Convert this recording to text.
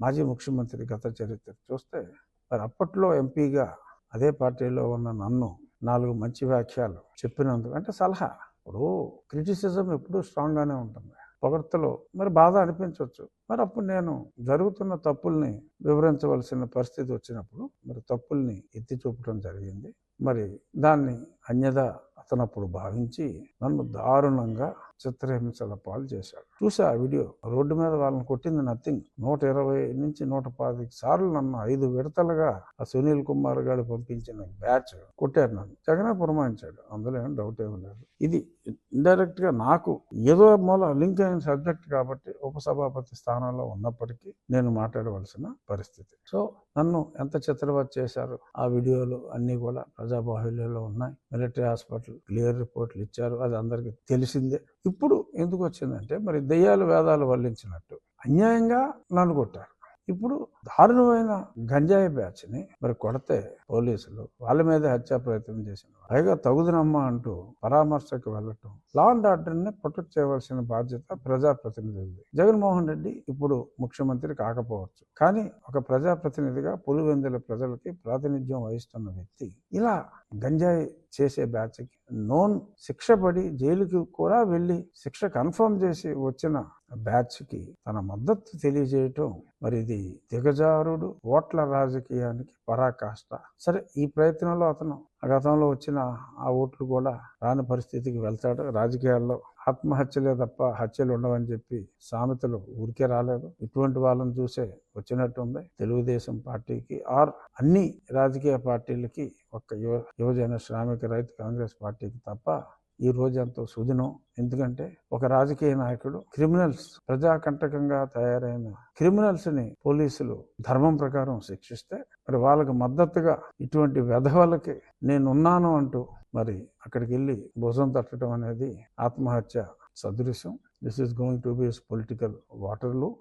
మాజీ ముఖ్యమంత్రి గత చరిత్ర చూస్తే మరి అప్పట్లో ఎంపీగా అదే పార్టీలో ఉన్న నన్ను నాలుగు మంచి వ్యాఖ్యలు చెప్పినందుకు అంటే సలహా. ఇప్పుడు క్రిటిసిజం ఎప్పుడూ స్ట్రాంగ్గానే ఉంటుంది. పొగడ్తలో మరి బాధ అనిపించవచ్చు. మరి అప్పుడు నేను జరుగుతున్న తప్పుల్ని వివరించవలసిన పరిస్థితి వచ్చినప్పుడు మరి తప్పుల్ని ఎత్తి చూపడం జరిగింది. మరి దాన్ని అన్యదా అతనప్పుడు భావించి నన్ను దారుణంగా చిత్రహింసల పాలు చేశాడు. చూసా ఆ వీడియో? రోడ్డు మీద వాళ్ళని కొట్టింది నథింగ్ నూట ఇరవై నుంచి నూట పాతిక సార్లు నన్ను ఐదు విడతలుగా ఆ సునీల్ కుమార్ గారు పంపించిన బ్యాచ్ కొట్టారు నన్ను. జగనే పురమాయించాడు. అందులో ఏం డౌట్ ఏమీ లేదు. ఇది ఇండైరెక్ట్గా నాకు ఏదో మూల లింక్ అయిన సబ్జెక్ట్ కాబట్టి ఉపసభాపతి స్థానంలో ఉన్నప్పటికీ నేను మాట్లాడవలసిన పరిస్థితి. సో నన్ను ఎంత చిత్రవత్ చేశారు? ఆ వీడియోలు అన్నీ కూడా ప్రజాబాహుల్యంలో ఉన్నాయి. మిలిటరీ హాస్పిటల్ క్లియర్ రిపోర్ట్లు ఇచ్చారు. అది అందరికీ తెలిసిందే. ఇప్పుడు ఎందుకు వచ్చిందంటే మరి దెయ్యాలు వేదాలు వల్లించినట్టు. అన్యాయంగా నన్ను కొట్టారు. ఇప్పుడు దారుణమైన గంజాయి బ్యాచ్ని మరి కొడితే పోలీసులు వాళ్ళ మీద హత్యా ప్రయత్నం చేసిన పైగా తగుదనమ్మా అంటూ పరామర్శకు వెళ్ళటం లా అండ్ ఆర్డర్ని ప్రొటెక్ట్ చేయవలసిన బాధ్యత ప్రజాప్రతినిధులది. జగన్మోహన్ రెడ్డి ఇప్పుడు ముఖ్యమంత్రి కాకపోవచ్చు. కానీ ఒక ప్రజాప్రతినిధిగా పులివెందుల ప్రజలకి ప్రాతినిధ్యం వహిస్తున్న వ్యక్తి ఇలా గంజాయి చేసే బ్యాచ్కి నోన్ శిక్ష పడి జైలుకి కూడా వెళ్ళి శిక్ష కన్ఫర్మ్ చేసి వచ్చిన బ్యాచ్కి తన మద్దతు తెలియజేయటం మరి ఇది దిగజారుడు ఓట్ల రాజకీయానికి పరాకాష్ట. సరే ఈ ప్రయత్నంలో అతను గతంలో వచ్చిన ఆ ఓట్లు కూడా రాని పరిస్థితికి వెళ్తాడు. రాజకీయాల్లో ఆత్మహత్యలే తప్ప హత్యలు ఉండవని చెప్పి సామెతలు ఊరికే రాలేదు. ఇటువంటి వాళ్ళని చూసే వచ్చినట్టుంది తెలుగుదేశం పార్టీకి ఆర్ అన్ని రాజకీయ పార్టీలకి ఒక యువ యువజన శ్రామిక రైతు కాంగ్రెస్ పార్టీకి తప్ప ఈ రోజు ఎంతో సుదినం. ఎందుకంటే ఒక రాజకీయ నాయకుడు క్రిమినల్స్ ప్రజాకంటకంగా తయారైన క్రిమినల్స్ని పోలీసులు ధర్మం ప్రకారం శిక్షిస్తే మరి వాళ్ళకు మద్దతుగా ఇటువంటి వెధవలకి నేనున్నాను అంటూ మరి అక్కడికి వెళ్ళి భుజం తట్టడం అనేది ఆత్మహత్య సదృశ్యం. This is going to be political వాటర్లు